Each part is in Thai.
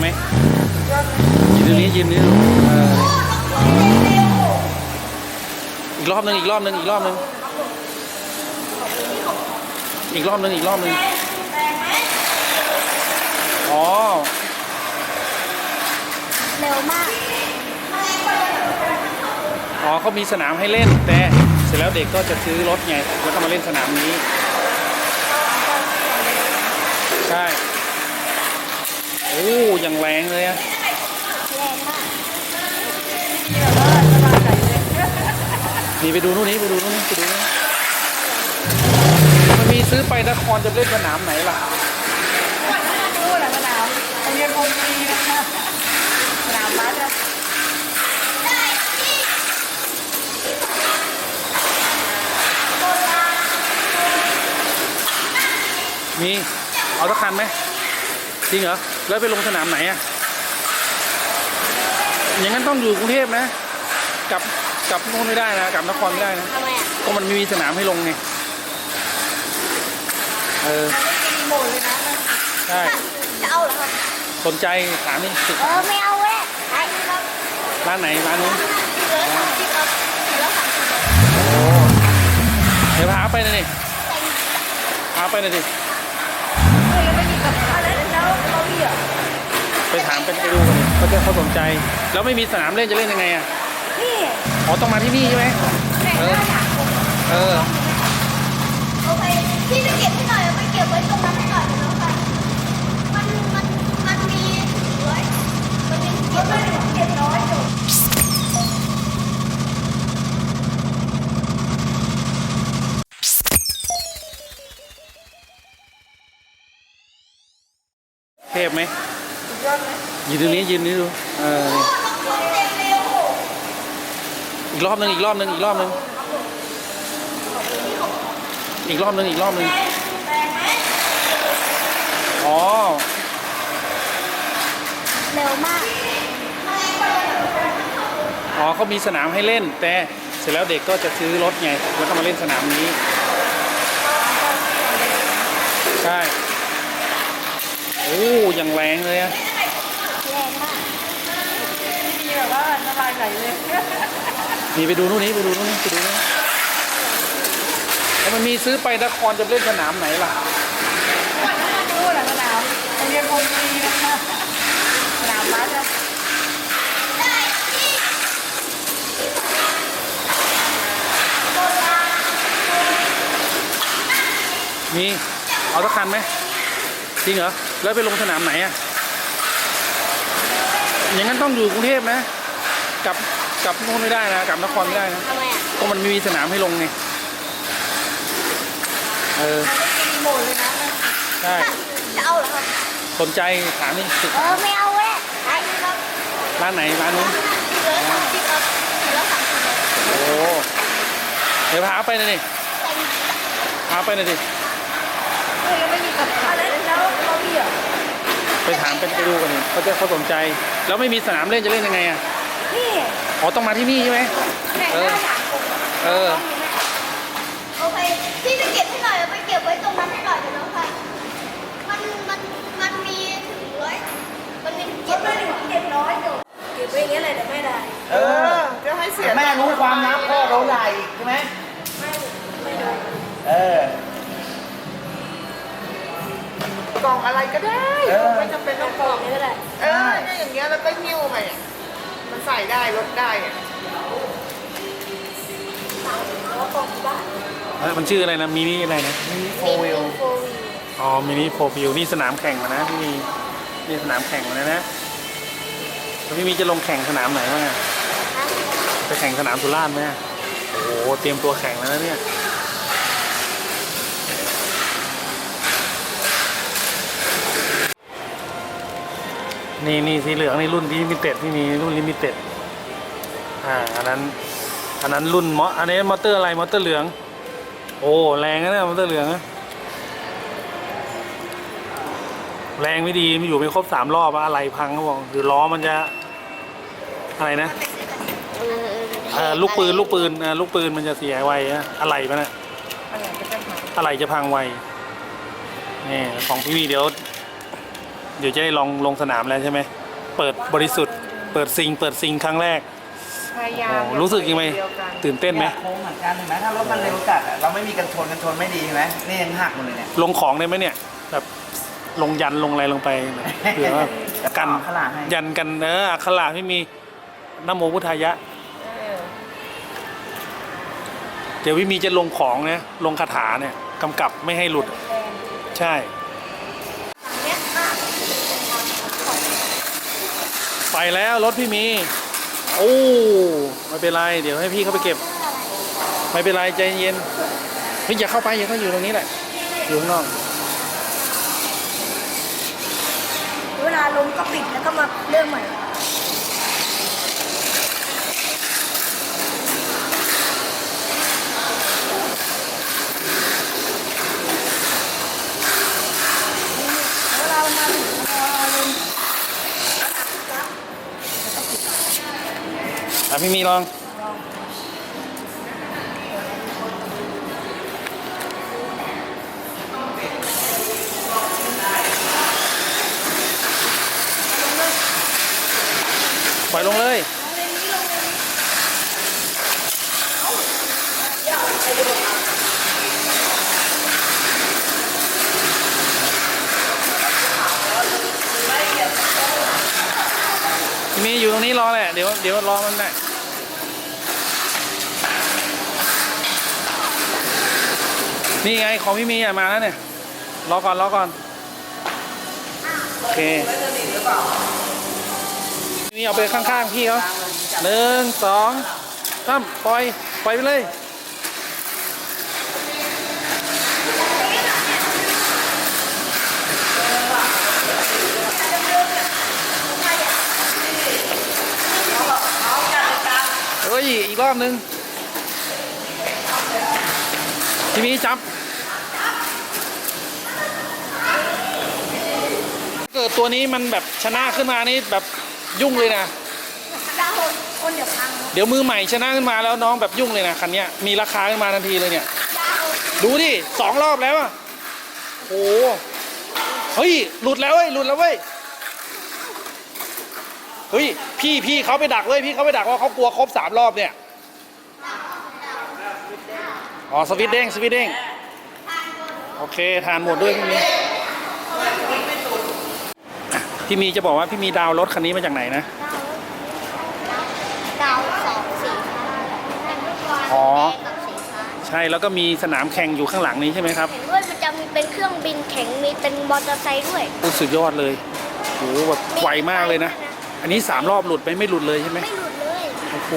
ไหมยืนตรงนี้ยืนนี้ดูเอออีกรอบหนึงอีกรอบหนึงอีกรอบหนึงอีกรอบหนึงอีกรอบหนึงอ๋อเร็วมาก อ๋อเขามีสนามให้เล่น แต่เสร็จแล้วเด็กก็จะซื้อรถไง แล้วก็มาเล่นสนามนี้ ใช่ โอ้ยังแรงเลยอะแรงมากนี่ไปดูนู่นนี่ไปดูนู่นนี่ไปดูนู่นมันมีซื้อไปนครจะเล่นสนามไหนล่ะนู่นน่ะสนามโรงเรียนพรหมบุรีนะคะสนามบาสอะมี เอาสักคันไหม จริงเหรอ แล้วไปลงสนามไหนอะอย่างนั้นต้องอยู่กรุงเทพนะ กลับกลับนู่นไม่ได้นะ กลับนครไม่ได้นะ ทำไมอะก็มันไม่มีสนามให้ลงไง เออมันไม่มีรีโมทเลยนะใช่ จะเอาเหรอครับสนใจถามนี่ศึกเอษาอไม่เอาเว้ยไอ้ครับร้านไหนร้านนู้นเหลือสามสิบครับเหลือสามสิบครับโอ้เดี๋ยวพาไปหน่อยดิแต่งพาไปหน่อยดิ ไปถามไปไปดูกันดิเขาจะเขาสนใจ แล้วไม่มีสนามเล่นจะเล่นยังไงอะนี่อ๋อต้องมาที่นี่ใช่ไหมแข่งหน้าถามผมเออโอเคพี่ไปเก็บให้หน่อยไปเก็บไว้ตรงนั้นให้หน่อยเดี๋ยวน้องกันมันมันมันมีถือไว้มันมีเก็บไว้เก็บน้อยอยู่ ทพไหมสุดยอดไหมยืนตรงนี้ยืนนี้ดูเอออีกรอบหนึงอีกรอบหนึงอีกรอบหนึงอีกรอบหนึงอีกรอบหนึงอ๋อเร็วมากอ๋อเขามีสนามให้เล่น แต่เสร็จแล้วเด็กก็จะซื้อรถไง แล้วก็มาเล่นสนามนี้ ใช่ โอ้ยังแรงเลยอะแรงมากมีแบบว่าน้ำลายไหลเลยนี่ไปดูนู่นนี่ไปดูนู่นนี่ไปดูนู่นแล้วมันมีซื้อไปนครจะเล่นสนามไหนล่ะนู่นน่ะสนามโรงเรียนพรหมบุรีนะคะสนามบาสอะมีเอาสักคันไหม จริงเหรอ แล้วไปลงสนามไหนอะอย่างนั้นต้องอยู่กรุงเทพนะกลับกลับนู่นไม่ได้นะกลับนครไม่ได้นะทำไมอะก็มันไม่มีสนามให้ลงไงเออมันไม่มีรีโมทเลยนะใช่จะเอาเหรอครับสนใจถามนี่ศึกเอษาอไม่เอาเว้ยไอ้ครับร้านไหนร้านนู้น เหลือสามสิบครับเหลือสามสิบครับโอ้เดี๋ยวพาไปหน่อยดิแต่งพาไปหน่อยดิเฮ้ยยังไม่มีกับอะไรแล้ วเราพี่อะไปถามไปไปดูกันดิเขาจะเขาสนใจ แล้วไม่มีสนามเล่นจะเล่นยังไงอะนี่อ๋อต้องมาที่นี่ใช่ไหมแข่งหน้าถามผมเออ โอเคพี่ไปเก็บให้หน่อยไปเก็บไว้ตรงนั้นให้หน่อยเดี๋ยวน้องกันมันมันมันมีถือไว้มันมีเก็บไว้เก็บน้อยอยู่เก็บไว้อย่างเงี้ยเลยแต่ไม่ได้ เออจะให้เสียแม่รู้ความนับพ่อโดนด่าอีกใช่ไหมไม่ไม่โดนเออ กล่องอะไรก็ได้ เออ ไม่จำเป็นต้องกล่องนี่ก็ได้เออเนี่ยอย่างเงี้ยแล้วก็หิ้วไปอะมันใส่ได้ลดได้อะเอ้ยมันชื่ออะไรนะมินิอะไรนะ มีโฟวิลโฟวีอ๋อมินิโฟฟิวนี่สนามแข่งมานะพี่มีนี่สนามแข่งมานะนะแล้วพี่มีจะลงแข่งสนามไหนบ้างอะไปแข่งสนามสุราษฎร์ไหมอะโอ้โหเตรียมตัวแข่งแล้วนะเนี่ย นี่นี่สีเหลืองนี่รุ่นลิมิเต็ดที่มีรุ่นลิมิเต็ดอ่าอันนั้นอันนั้นรุ่นมออันนี้มอเตอร์อะไรมอเตอร์เหลือง โอ้แรงนะเนี่ยมอเตอร์เหลืองนะแรงไม่ดีไม่อยู่ไม่ครบสามรอบอะไรพังเขาบอกหรือล้อมันจะอะไรนะเออลูกปืนลูกปืนลูกปืนมันจะเสียไวนะอะไรมันอะอะไรจะพังไวนี่ของพี่วีเดี๋ยว เดี๋ยวจะได้ลองลงสนามแล้วใช่ไหม เปิดบริสุทธิ์ เปิดซิง เปิดซิงครั้งแรก พยายาโอ้มรู้สึกยังไงเดียวกันตื่นเต้นไหมยโค้งเหมือนกันเห็นไหมถ้ารถมันเร็วจัดอะเราไม่มีกันชนกันชนไม่ดีเห็นไหมนี่ยังหักหมดเลยเนี่ยลงของได้ไหมเนี่ย แบบลงยันลงอะไรลงไปเผื่อว่ากันจะต่อขลาดให้ยันกันเอออักขระไม่มีนโมพุทธายะ เออเดี๋ยววิมีจะลงของนะลงคาถาเนี่ยกำกับไม่ให้หลุดใช่ เนี้ยมาก ไปแล้วรถพี่มีโอ้ไม่เป็นไร เดี๋ยวให้พี่เขาไปเก็บ ไม่เป็นไรใจเย็นพี่อย่าเข้าไปอย่าเข้าอยู่ตรงนี้แหละอยู่ข้างนอกเวลาลงก็ปิดแล้วก็มาเริ่มใหม่ เวลาเรามาถึงเราลง อะพี่มีลองปล่อยลงเลยพี่มีอยู่ต รงนี้รอแหละ เดี๋ยวเดี๋ยวรอมันแหละนี่ไงของพี่มีอะมาแล้วเนี่ย รอก่อนรอก่อน โอเคนี่เอาไปข้างๆพี่เขาหนึ่งสองสามปล่อย ปล่อยไปเลย ยอีกรอบนึงพี่มีจับ เกิดตัวนี้มันแบบชนะขึ้นมานี่แบบยุ่งเลยนะเดี๋ยวมือใหม่ชนะขึ้นมาแล้วน้องแบบยุ่งเลยนะคันนี้มีราคาขึ้นมาทันทีเลยเนี่ย ดูดิสองรอบแล้วอะโอ้โหเฮ้ยหลุดแล้วเว้ยหลุดแล้วเว้ย เฮ้ยพี่พี่เขาไปดักเว้ยพี่เขาไปดักว่าเขากลัวครบสามรอบเนี่ยอ๋อสวิตช์เด้งสวิตช์เด้งโอเคทานหมดด้วยพี่มีอะพี่มีจะบอกว่าพี่มีดาวน์รถคันนี้มาจากไหนนะดาวสองสีฟ้าอ๋อแดงกับสีฟ้าใช่แล้วก็มีสนามแข่งอยู่ข้างหลังนี้ใช่ไหมครับเห็นด้วยมันจะมีเป็นเครื่องบินแข็งมีเป็นมอเตอร์ไซค์ด้วยโอ้สุดยอดเลยโอ้โหแบบไวมากเลยนะ อันนี้สามรอบหลุดไปไม่หลุดเลยใช่ไหมไม่หลุดเลยโอ้โห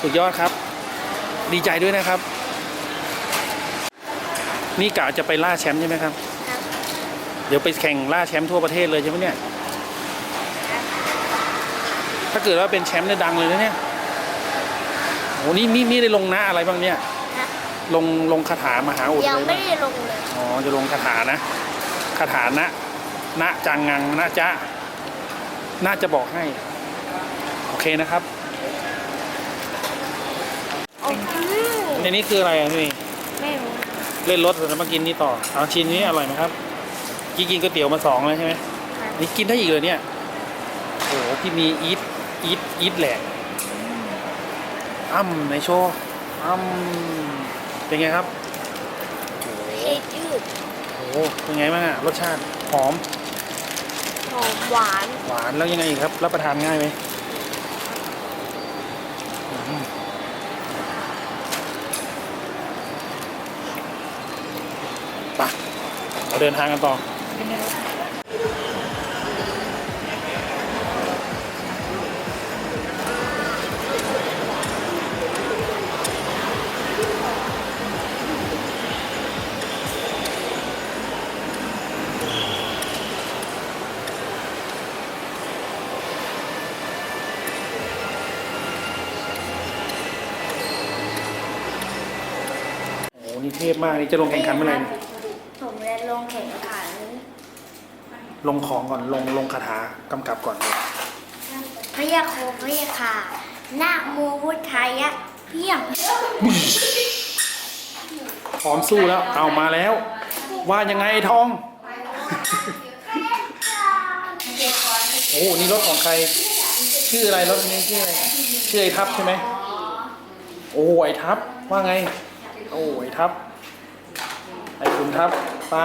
สุดยอดครับ ดีใจด้วยนะครับ นี่กะจะไปล่าแชมป์ใช่ไหมครับ ครับเดี๋ยวไปแข่งล่าแชมป์ทั่วประเทศเลยใช่ไหมเนี่ย ถ้าเกิดว่าเป็นแชมป์เนี่ยดังเลยนะเนี่ยโอ้นี่นี่นี่ได้ลงนะอะไรบ้างเนี่ยนะลงลงคาถามหาอุดยังเลยไม่นะได้ลงเลยอ๋อจะลงคาถานะคาถานะนะจังงังนะจ๊ะ น่าจะบอกให้ โอเคนะครับโอ้โหในนี้คืออะไรอะพี่ไม่รู้เล่นรถแล้วมากินนี่ต่อเอาชิ้นนี้อร่อยไหมครับกินกินก๋วยเตี๋ยวมาสองแล้วใช่ไหมครับนี่กินได้อีกเลยเนี่ยโอ้โหพี่มีอีทอีทอีทแหลกอ้ำในโชว์อ้ำเป็นไงครับเผ็ดยืดโอ้โหเป็นไงบ้างอะรสชาติหอม หอมหวานหวานแล้วยังไงอีกครับ รับประทานง่ายไหมอืมไปเราเดินทางกันต่อ กรุเทพมากนี่จะลงแข่งขันเมื่อไหร่เนี่ยผมจะลงแข่งขันลงของก่อนลงลงคาถากำกับก่อนเลยพระยาโคพระยาคานาโมพุทธายะเพียงพร้อมสู้แล้ว เอามาแล้ว ว่ายังไงทอง โอ้นี่รถของใคร ชื่ออะไรรถนี้ชื่ออะไรชื่อไอทับใช่ไหมโอ้ยทับว่าไง โอ้ยทับ ไอ้คุณทับ ไป